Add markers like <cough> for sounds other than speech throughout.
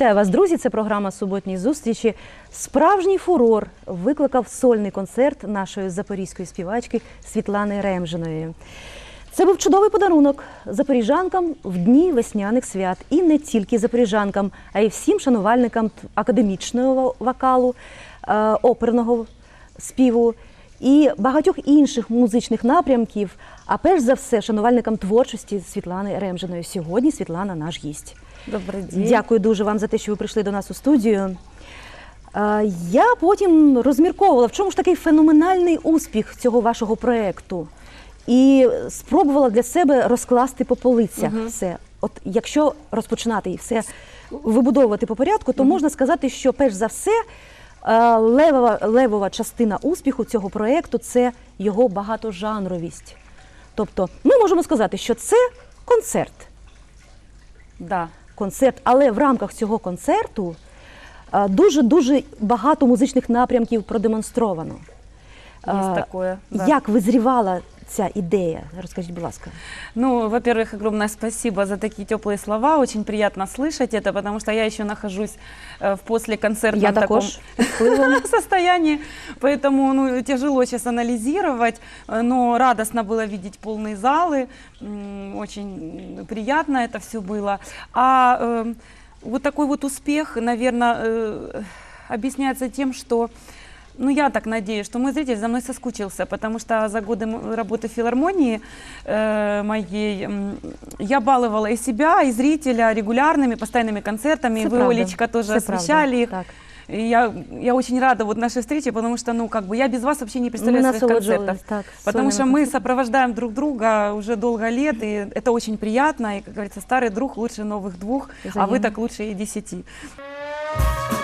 Вітаю вас, друзі! Це програма Суботні зустрічі. Справжній фурор викликав сольний концерт нашої запорізької співачки Світлани Ремжиної. Це був чудовий подарунок запоріжанкам в дні весняних свят. І не тільки запоріжанкам, а й всім шанувальникам академічного вокалу, е, оперного співу і багатьох інших музичних напрямків. А перш за все, шанувальникам творчості Світлани Ремжиної. Сьогодні Світлана наш гість. Добрий день. Дякую дуже вам за те, що ви прийшли до нас у студію. Я потім розмірковувала, в чому ж такий феноменальний успіх цього вашого проєкту. І спробувала для себе розкласти по полицях все. От якщо розпочинати і все вибудовувати по порядку, то можна сказати, що перш за все левова, левова частина успіху цього проєкту це його багатожанровість. Тобто, ми можемо сказати, що це концерт Да. концерт, але в рамках цього концерту дуже дуже багато музичних напрямків продемонстровано. Є А, такое. да. Як визрівала ця ідея? Розкажіть, будь ласка. Ну, во-первых, огромное спасибо за такие теплые слова. Очень приятно слышать это, потому что я еще нахожусь э, в послеконцертном Я таком також під впливом. <laughs> состоянии, поэтому ну, тяжело сейчас анализировать, э, но радостно было видеть полные залы, м, очень приятно это все было. А э, вот такой вот успех, наверное, объясняется тем, что ну, я так надеюсь, что мой зритель за мной соскучился, потому что за годы работы в филармонии э, моей я баловала и себя, и зрителя регулярными, постоянными концертами. Це Вы, правда. Олечка, тоже правда. освещали их. Так. И я, я очень рада вот нашей встрече, потому что, ну, как бы я без вас вообще не представляю своих концертов. так. Потому что мы сопровождаем друг друга уже долго лет, и это очень приятно. И, как говорится, старый друг лучше новых двух, а Взаимно. вы так лучше и десяти. Hello,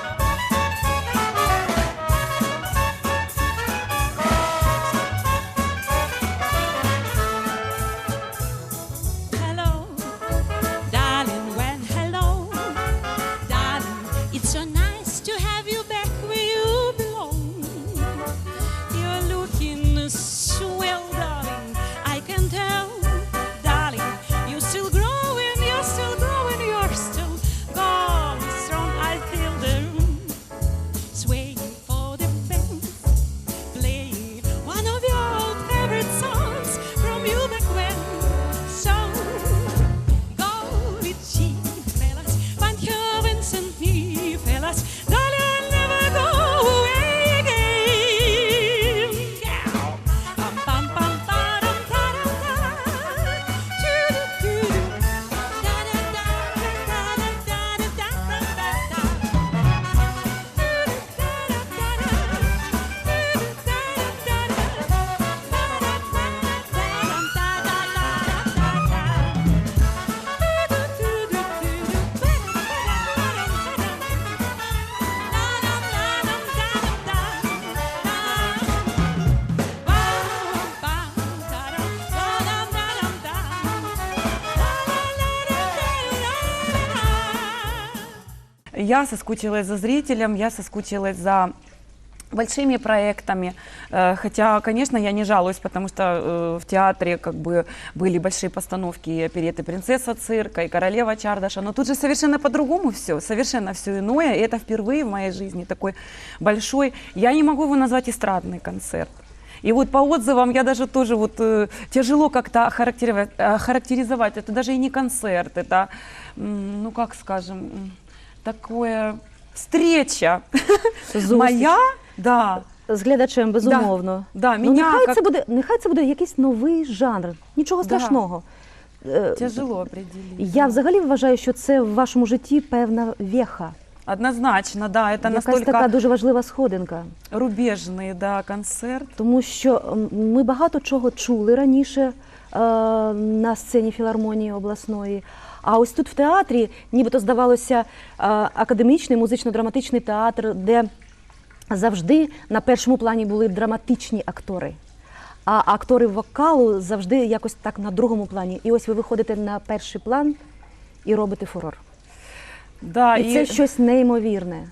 Я соскучилась за зрителем, я соскучилась за большими проектами, Э, хотя, конечно, я не жалуюсь, потому что э, в театре как бы были большие постановки и опереты «Принцесса цирка» и «Королева Чардаша», но тут же совершенно по-другому все, совершенно все иное, и это впервые в моей жизни такой большой, я не могу его назвать эстрадный концерт. И вот по отзывам я даже тоже вот э, тяжело как-то охарактеризовать, охарактеризовать. Это даже и не концерт, это, ну как скажем, такое встреча Зустріч. моя, да, З глядачем, безумовно. да, Ну, меня нехай, как це буде, нехай це буде якийсь новий жанр. Нічого Да. страшного. Е, тяжело определить. Я взагалі вважаю, що це в вашому житті певна веха. Однозначно, да, это Якась настолько така дуже важлива сходинка. рубежный, да, концерт. Тому що ми багато чого чули раніше е, на сцені філармонії обласної. А ось тут в театрі, нібито здавалося, е, академічний музично-драматичний театр, де завжди на першому плані були драматичні актори. А актори вокалу завжди якось так на другому плані. І ось ви виходите на перший план і робите фурор. Да, І це щось неймовірне.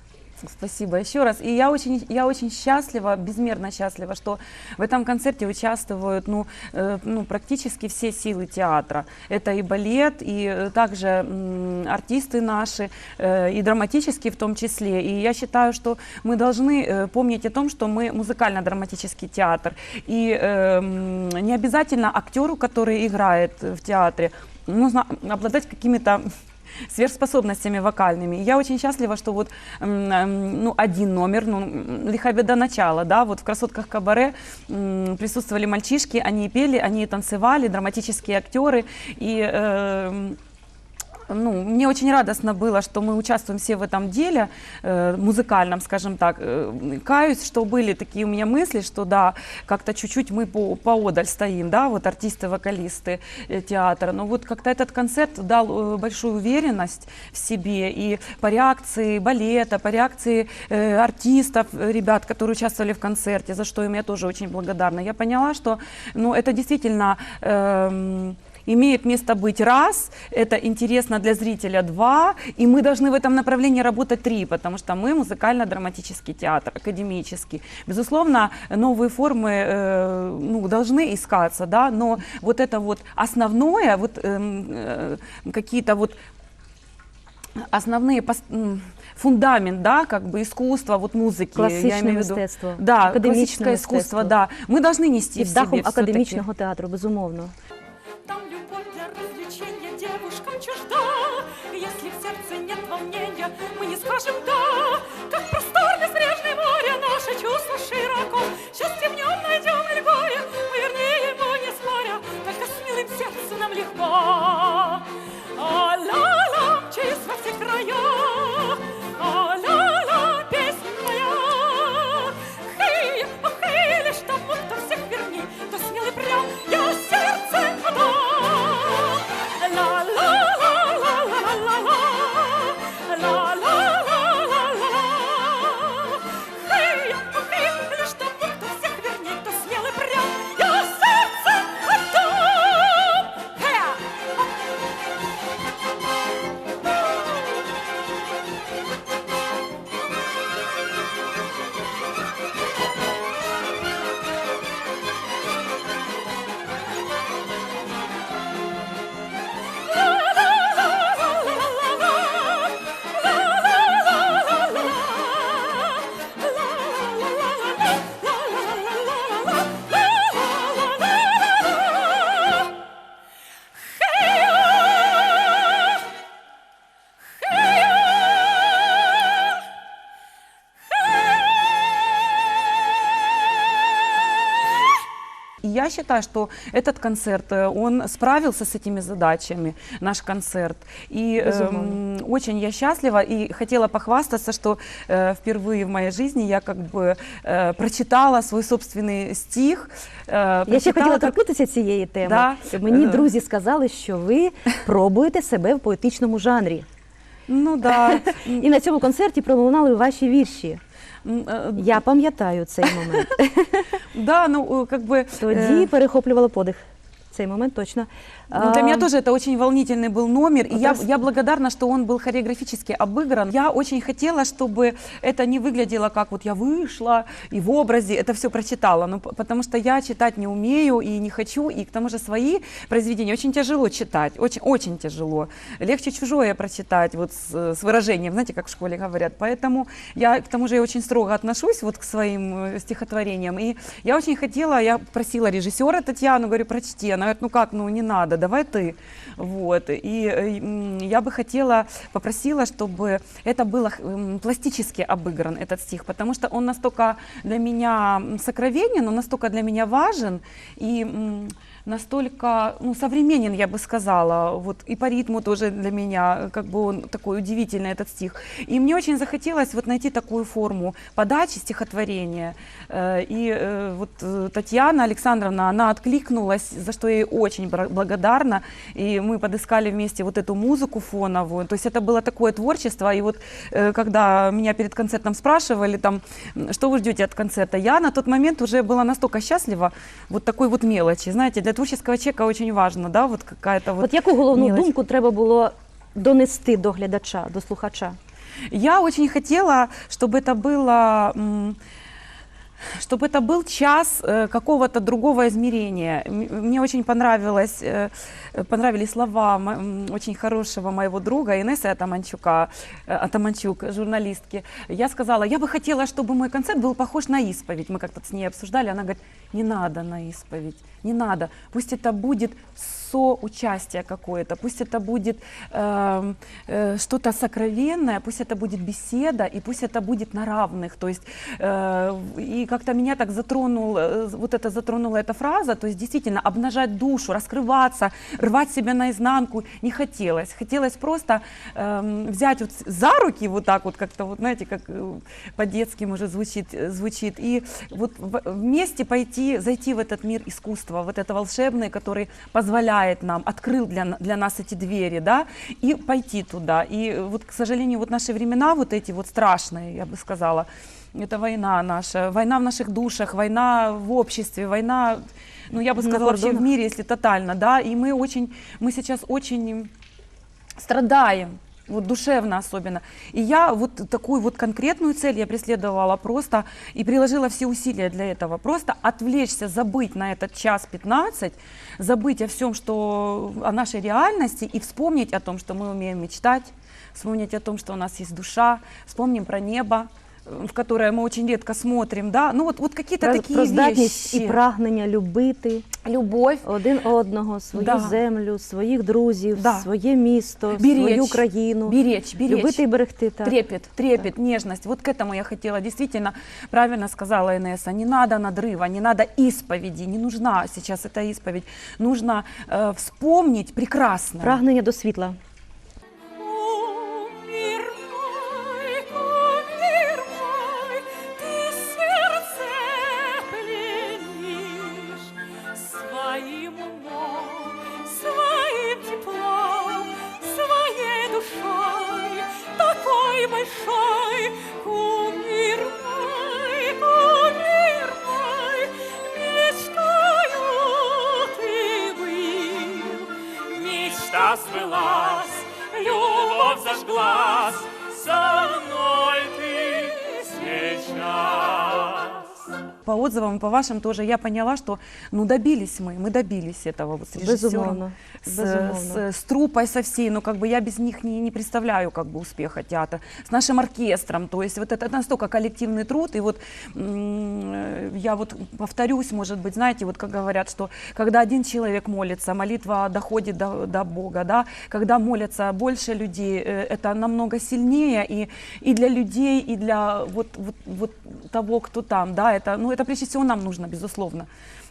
Спасибо еще раз. И я очень, я очень счастлива, безмерно счастлива, что в этом концерте участвуют ну, э, ну, практически все силы театра. Это и балет, и э, также м, артисты наши, э, и драматические в том числе. И я считаю, что мы должны э, помнить о том, что мы музыкально-драматический театр. И э, не обязательно актеру, который играет в театре, нужно обладать какими-то сверхспособностями вокальными. Я очень счастлива, что вот ну, один номер, ну, лиха беда начала, да, вот в «Красотках кабаре» присутствовали мальчишки, они пели, они танцевали, драматические актеры, и э, ну, мне очень радостно было, что мы участвуем все в этом деле, э, музыкальном, скажем так. Э, каюсь, что были такие у меня мысли, что да, как-то чуть-чуть мы по, поодаль стоим, да, вот артисты, вокалисты э, театра. Но вот как-то этот концерт дал э, большую уверенность в себе и по реакции балета, по реакции э, артистов, э, ребят, которые участвовали в концерте, за что им я тоже очень благодарна. Я поняла, что ну, это действительно... эм, имеет место быть раз, это интересно для зрителя два, и мы должны в этом направлении работать три, потому что мы музыкально-драматический театр, академический. Безусловно, новые формы э, ну, должны искаться, да, но вот это вот основное, вот эм, э, какие-то вот основные пос- м, фундамент, да, как бы искусства, вот музыки, я Класичне имею в виду. мистецтво, Да, академічне классическое искусство, мистецтво. да. Мы должны нести Під в себе дахом всё-таки. академічного театру, безумовно. Скажем «да» Как простор безбрежное море, наше чувство широко. Счастье в нем найдем и любое, мы вернее его не споря Только с милым сердцем нам легко я считаю, что этот концерт, э, он справился с этими задачами, наш концерт. И Безумно. эм, очень я счастлива и хотела похвастаться, что э, впервые в моей жизни я как бы э, прочитала свой собственный стих. э, Я ще прочитала хотіла как- торкнутися цієї теми. Да. Мені Е. друзі сказали, що ви пробуєте себе в поетичному жанрі. Ну да. І на цьому концерті пролунали ваші вірші. М, э, Я пам'ятаю цей момент. <laughs> Да, ну э, как бы... Тоді э, перехоплювала подих. Цей момент точно. Ну, для меня тоже это очень волнительный был номер, и Вот я, раз- я благодарна, что он был хореографически обыгран. Я очень хотела, чтобы это не выглядело как вот я вышла и в образе это все прочитала, ну, потому что я читать не умею и не хочу, и к тому же свои произведения очень тяжело читать, очень, очень тяжело. Легче чужое прочитать вот с, с выражением, знаете, как в школе говорят. Поэтому я, к тому же, я очень строго отношусь вот к своим э, стихотворениям, и я очень хотела, я просила режиссера Татьяну, говорю, прочти, она говорит, ну как, ну не надо, давай ты. Вот. И э, я бы хотела, попросила, чтобы это было пластически обыгран, этот стих, потому что он настолько для меня сокровенен, он настолько для меня важен, и настолько ну, современен, я бы сказала, вот, и по ритму тоже для меня, как бы он такой удивительный, этот стих. И мне очень захотелось вот найти такую форму подачи стихотворения. Э, И э, вот э, Татьяна Александровна, она откликнулась, за что я ей очень благодарна. И мы подыскали вместе вот эту музыку фоновую. То есть это было такое творчество. И вот когда меня перед концертом спрашивали, там, что вы ждете от концерта, я на тот момент уже была настолько счастлива вот такой вот мелочи. Знаете, для творческого человека очень важно, да, вот какая-то вот От яку головну мелочь. думку треба було донести до глядача, до слухача? Я очень хотела, чтобы это было... чтобы это был час э, какого-то другого измерения. Мне очень понравилось, э, понравились слова очень хорошего моего друга Инессы Атаманчука, э, Атаманчук, журналистки. Я сказала, я бы хотела, чтобы мой концерт был похож на исповедь. Мы как-то с ней обсуждали, она говорит, не надо на исповедь, не надо. Пусть это будет соучастие какое-то, пусть это будет эм, э, что-то сокровенное, пусть это будет беседа, и пусть это будет на равных. То есть, э, и как-то меня так затронул, э, вот это затронула эта фраза, то есть действительно обнажать душу, раскрываться, рвать себя наизнанку не хотелось. Хотелось просто эм, взять вот за руки вот так вот, как-то вот, знаете, как э, по-детски может звучит, э, звучит, и вот вместе пойти, зайти в этот мир искусства, вот это волшебное, который позволяет нам, открыл для, для нас эти двери, да, и пойти туда. И вот, к сожалению, вот наши времена вот эти вот страшные, я бы сказала, это война наша, война в наших душах, война в обществе, война, ну я бы сказала, вообще в мире, если тотально, да, и мы очень, мы сейчас очень страдаем, вот душевно особенно. И я вот такую вот конкретную цель я преследовала просто и приложила все усилия для этого. Просто отвлечься, забыть на этот час 15, забыть о всем, что о нашей реальности и вспомнить о том, что мы умеем мечтать, вспомнить о том, что у нас есть душа, вспомним про небо, в которое мы очень редко смотрим, да, ну вот, вот какие-то Про, такие про здатність вещи. і прагнення любити Любовь, один одного, свою Да. землю, своїх друзів, Да. своє місто, Беречь, свою країну. беречь, беречь. Любити і берегти. Так. Трепет, трепет, нежность. Вот к этому я хотела. Действительно, правильно сказала Инесса, не надо надрыва, не надо исповеди, не нужна сейчас эта исповедь. Нужно э, вспомнить прекрасное. Прагнення до світла. По вашим тоже я поняла, что ну добились мы, мы добились этого вот с режиссером, Безумовно, с, безумовно. с, с труппой со всей, ну как бы я без них не, не представляю как бы успеха театра, с нашим оркестром, то есть вот это настолько коллективный труд, и вот я вот повторюсь, может быть, знаете, вот как говорят, что когда один человек молится, молитва доходит до, до Бога, да, когда молятся больше людей, э, это намного сильнее. И, и для людей, и для вот, вот, вот того, кто там, да, это, ну, это прежде всего нам нужно, безусловно.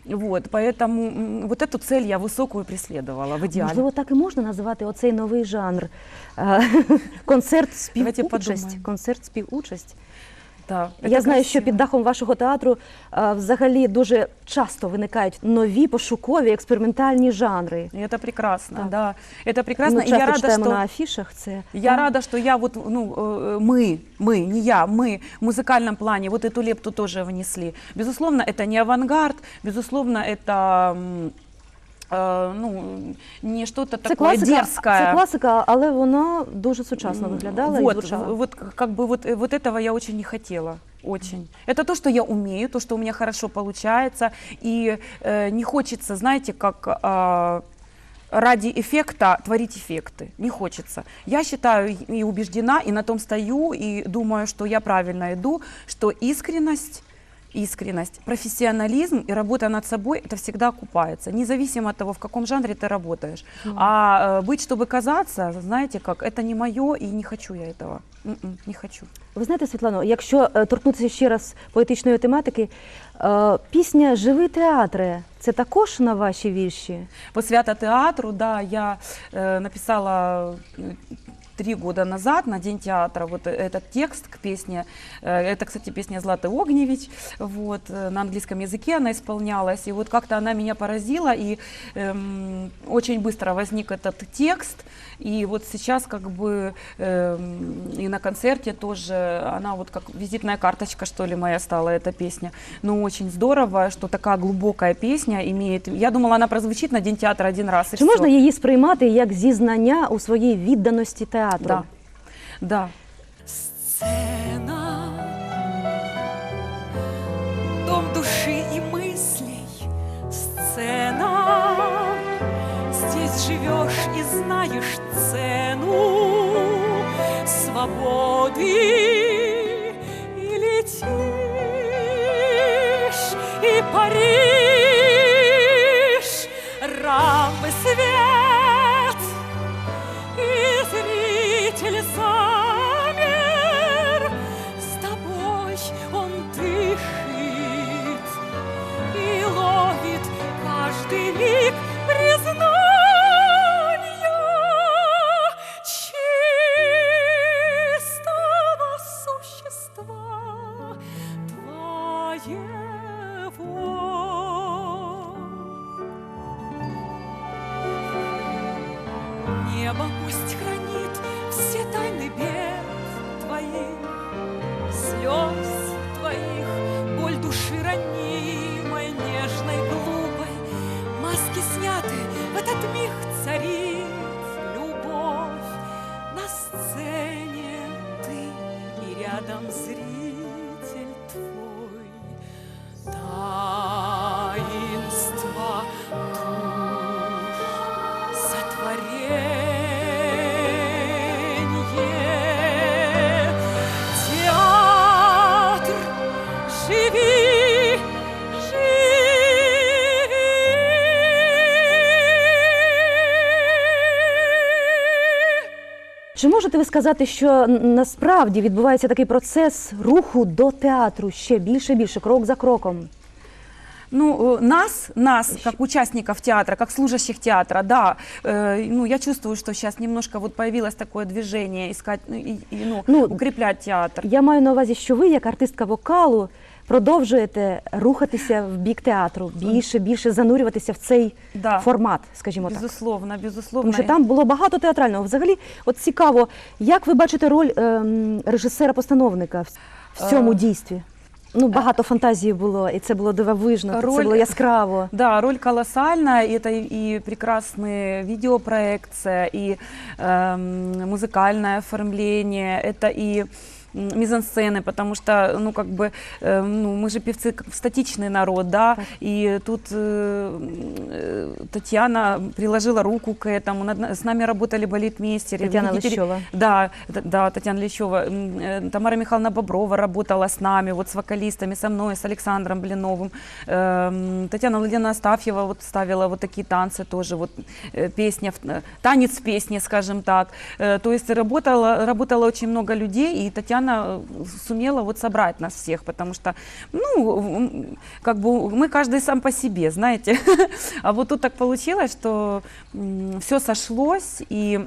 Вот, поэтому м, вот эту цель я высокую преследовала в идеале. Можливо, так і можна називати оцей новий жанр. <laughs> Е, Концерт Давайте співучасть. подумаємо. Концерт співучасть. Да, Я это знаю, що красиво. під дахом вашого театру е, взагалі дуже часто виникають нові пошукові експериментальні жанри. И это прекрасно, Так. да. Это прекрасно. Ми и я часто рада, читаємо что... на афішах це. Я Так. рада, что я вот, ну, э, мы, мы, не я, мы в музыкальном плане вот эту лепту тоже внесли. Безусловно, это не авангард, безусловно, это м, э, ну, не что-то Це такое класика, дерзкое. це класика, але вона дуже сучасно виглядала і вот, звучала. в- вот как бы вот, э, вот этого я очень не хотела. Очень. Это то, что я умею, то, что у меня хорошо получается. И э, не хочется, знаете, как а, ради эффекта творить эффекты. Не хочется. Я считаю и убеждена, и на том стою, и думаю, что я правильно иду, что искренность искренность, профессионализм и работа над собой, это всегда окупается, независимо от того, в каком жанре ты работаешь. А э, быть, чтобы казаться, знаете как, это не мое, и не хочу я этого. М-м, не хочу. Ви знаєте, Світлано, якщо е, торкнутися ще раз поетичної тематики, е, пісня Живий театре це також на ваші вірші. По свято театру, да, я э, написала э, три года назад на День театра вот этот текст к песне. Э, Это, кстати, песня Златы Огневич. Вот, э, на английском языке она исполнялась. И вот как-то она меня поразила, и эм, очень быстро возник этот текст. И вот сейчас как бы эм, и на концерте тоже она вот как визитная карточка, что ли, моя стала эта песня. Ну, очень здорово, что такая глубокая песня имеет. Я думала, она прозвучит на День театра один раз. и Чи всё. можна її сприймати як зізнання у своїй відданості театру? театру. Да. Да. Сцена, дом души и мыслей, сцена. Здесь живешь и знаешь цену свободы. Можете ви сказати, що насправді відбувається такий процес руху до театру ще більше більше, крок за кроком? Ну, нас, нас, как участников театра, как служащих театра, да, э, ну, я чувствую, что сейчас немножко вот появилось такое движение искать, ну, и, и, ну, Ну, укреплять театр. Я маю на увазі, що ви, як артистка вокалу, продовжуєте рухатися в бік театру, більше, більше занурюватися в цей Да. формат, скажімо так. Безусловно, безусловно. Тому що там було багато театрального. Взагалі, от цікаво, як ви бачите роль ем, режисера-постановника в, в цьому Е, дійстві? Ну, багато фантазії було, і це було дивовижно, це Роль- було яскраво. Да, роль колоссальная. Это и, и прекрасная видеопроекция, и эм, музыкальное оформление, это и м, мизансцены, потому что, ну, как бы, э, ну, мы же певцы статичный народ, да, и тут э, э, Татьяна приложила руку к этому, над- с нами работали балетмейстеры. Татьяна Лещева. Да, да, Татьяна Лещева. Э, Тамара Михайловна Боброва работала с нами, вот с вокалистами, со мной, с Александром Блиновым. Эм, Татьяна Владимировна Астафьева вот ставила вот такие танцы тоже, вот э, песня, э, танец в песне, скажем так. Э, То есть работало, работало очень много людей, и Татьяна э, сумела вот собрать нас всех, потому что, ну, как бы мы каждый сам по себе, знаете. <laughs> А вот тут так получилось, что все сошлось, и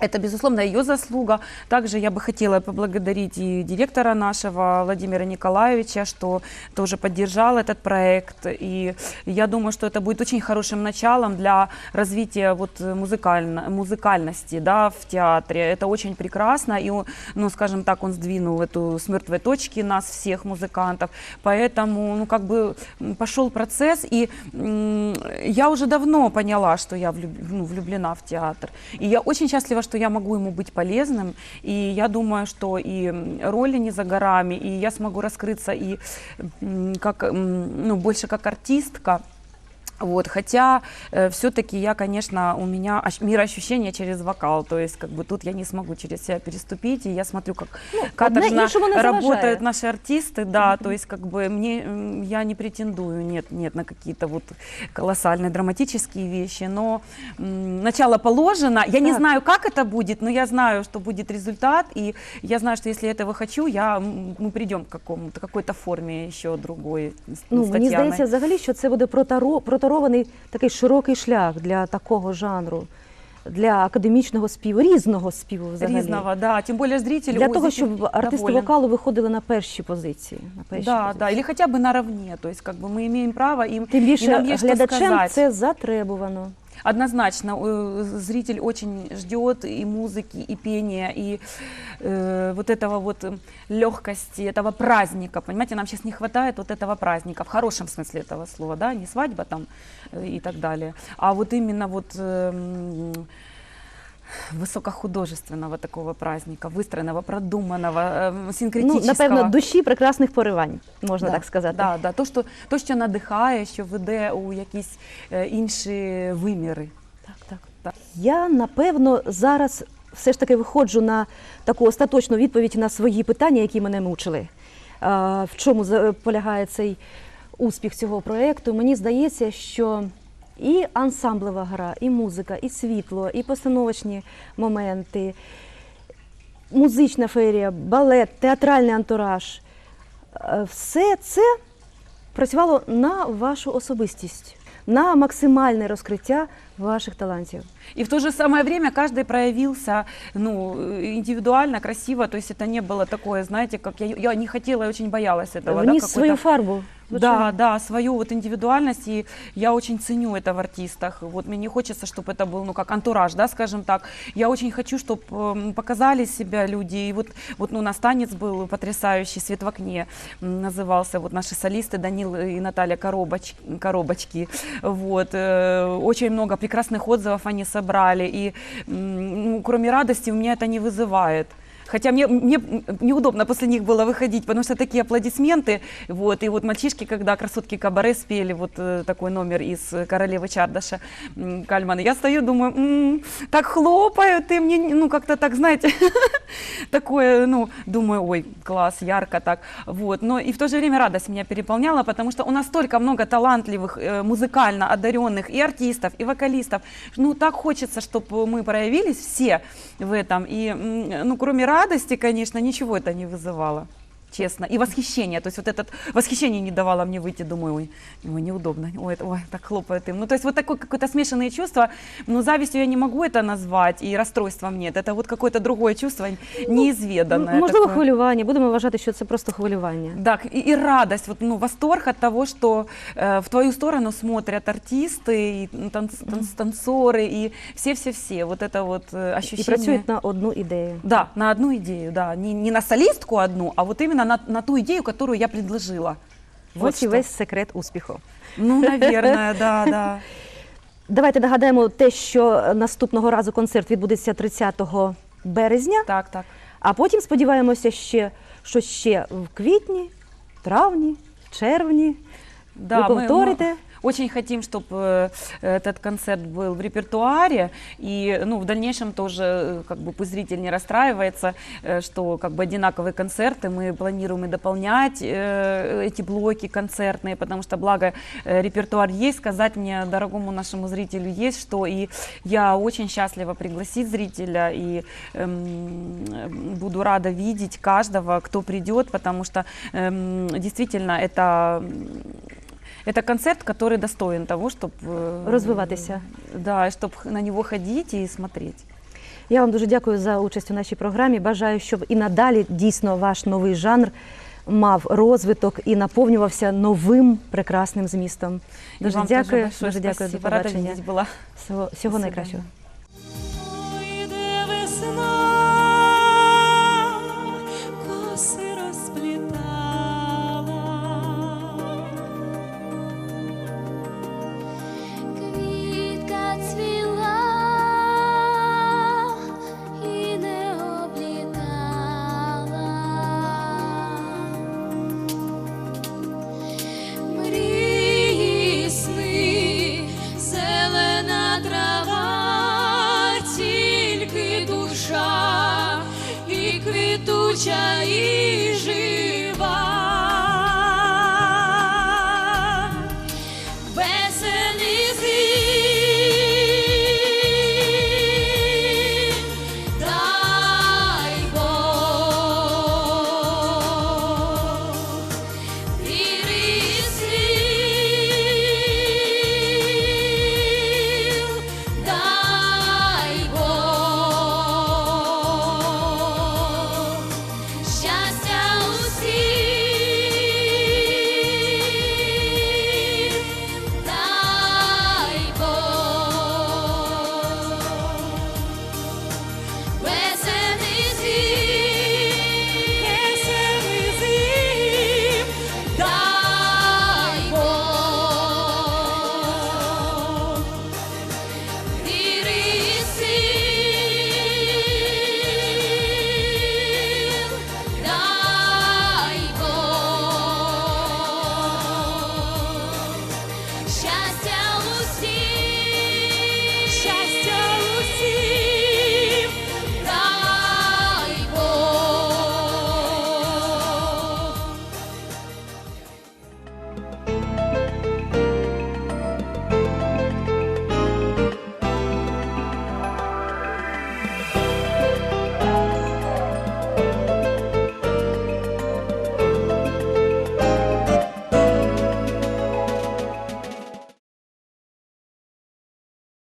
это, безусловно, ее заслуга. Также я бы хотела поблагодарить и директора нашего Владимира Николаевича, что тоже поддержал этот проект. И я думаю, что это будет очень хорошим началом для развития вот музыкально, музыкальности да, в театре. Это очень прекрасно. И, он, ну, скажем так, он сдвинул эту с мертвой точки нас всех музыкантов. Поэтому, ну, как бы пошел процесс. И я уже давно поняла, что я влюб- ну, влюблена в театр. И я очень счастлива, что я могу ему быть полезным. И я думаю, что и роли не за горами, и я смогу раскрыться и как, ну, больше как артистка. Вот, хотя все-таки я, конечно, у меня ощ- мироощущение через вокал, то есть как бы тут я не смогу через себя переступить, и я смотрю, как каторжно іншому не заважає. работают наши артисты, да, то есть как бы мне, м, я не претендую, нет, нет, на какие-то вот колоссальные драматические вещи, но м, начало положено, я не Так. знаю, как это будет, но я знаю, что будет результат, и я знаю, что если я этого хочу, я, м, мы придем к какому-то, какой-то форме еще другой с, Ну, с мені Татьяной. здається, взагалі, що це буде протаро- проторований такий широкий шлях для такого жанру, для академічного співу, різного співу взагалі. Різного, да. Тем более зритель Для о, того, зритель щоб артисти доволен. вокалу виходили на перші позиції. На перші Да, позиції. да, или хотя бы наравне, то есть как бы мы имеем право им Тим и більше нам есть что глядачем сказать. це затребувано. Однозначно, э, зритель очень ждет и музыки, и пения, и э, вот этого вот э, легкости, этого праздника, понимаете, нам сейчас не хватает вот этого праздника, в хорошем смысле этого слова, да, не свадьба там э, и так далее, а вот именно вот эм, высокохудожественного такого праздника, выстроенного, продуманного, э, Ну, синкретического. напевно, душі прекрасних поривань, можна Да, так сказати. Да, да. То, що, то, що надихає, що веде у якісь е, інші виміри. Так, так. Так. Я напевно зараз все ж таки виходжу на таку остаточну відповідь на свої питання, які мене мучили. А, В чому за- полягає цей успіх цього проєкту? Мені здається, що і ансамблева гра, і музика, і світло, і постановочні моменти, музична феєрія, балет, театральний антураж е, все це працювало на вашу особистість, на максимальне розкриття ваших талантів. И в то же самое время каждый проявился ну, э, индивидуально, красиво. То есть это не было такое, знаете, как я, я не хотела и очень боялась этого. да, Вніс какой-то- свою фарбу. Да, да, свою вот индивидуальность, и я очень ценю это в артистах. Вот мне не хочется, чтобы это был, ну, как антураж, да, скажем так. Я очень хочу, чтобы показали себя люди. И вот, вот ну, у нас танец был потрясающий, «Свет в окне» назывался. Вот наши солисты Данил и Наталья Коробоч, Коробочки. Вот, э, очень много прекрасных отзывов они собрали. И, ну, кроме радости, у меня это не вызывает. Хотя мне, мне неудобно после них было выходить, потому что такие аплодисменты. Вот, и вот мальчишки, когда красотки кабаре спели, вот э, такой номер из королевы Чардаша Кальмана, я стою, думаю, «М, так хлопают, и мне, ну, как-то так, знаете, <laughs> такое, ну, думаю, ой, класс, ярко так. Вот, но и в то же время радость меня переполняла, потому что у нас столько много талантливых, э, музыкально одаренных и артистов, и вокалистов. Ну, так хочется, чтобы мы проявились все в этом. И, ну, кроме радости, конечно, ничего это не вызывало. Честно. И восхищение. То есть вот это восхищение не давало мне выйти. Думаю, ой, ой неудобно. Ой, это- ой, так хлопает им. Ну, то есть вот такое какое-то смешанные чувства. Но завистью я не могу это назвать, и расстройством нет. Это вот какое-то другое чувство, неизведанное. М- Можливо, такое. хвилювання. Будемо вважати, що це просто хвилювання. Да, и, и радость, вот, ну, восторг от того, что э, в твою сторону смотрят артисты, и танц- танц- танцоры, и все-все-все. Вот это вот э, ощущение. працюють на одну ідею. Да, на одну идею, да. Не, не на солистку одну, а вот именно на, на ту идею, которую я предложила. Вот Ось і что. весь секрет успіху. Ну, <laughs> наверное, да, да. <laughs> Давайте нагадаємо те, що наступного разу концерт відбудеться 30 березня, Так, так. а потім сподіваємося, ще, що ще в квітні, травні, червні. Да, Ви ми- повторите? Очень хотим, чтобы этот концерт был в репертуаре, и ну, в дальнейшем тоже, э, как бы пусть зритель не расстраивается, э, что как бы одинаковые концерты, мы планируем и дополнять э, эти блоки концертные, потому что благо э, репертуар есть, сказать мне, дорогому нашему зрителю, есть что, и я очень счастлива пригласить зрителя, и эм, буду рада видеть каждого, кто придет, потому что эм, действительно это это концерт, который достоин того, чтобы Розвиватися. Да, чтобы на него ходить и смотреть. Я вам дуже дякую за участь у нашій програмі. Бажаю, щоб і надалі дійсно ваш новий жанр мав розвиток і наповнювався новим прекрасним змістом. И Дуже вам тоже дякую, большое дуже дякую. До спасибо. Рада побачення. видеть была. Всього, всього свидання. найкращого.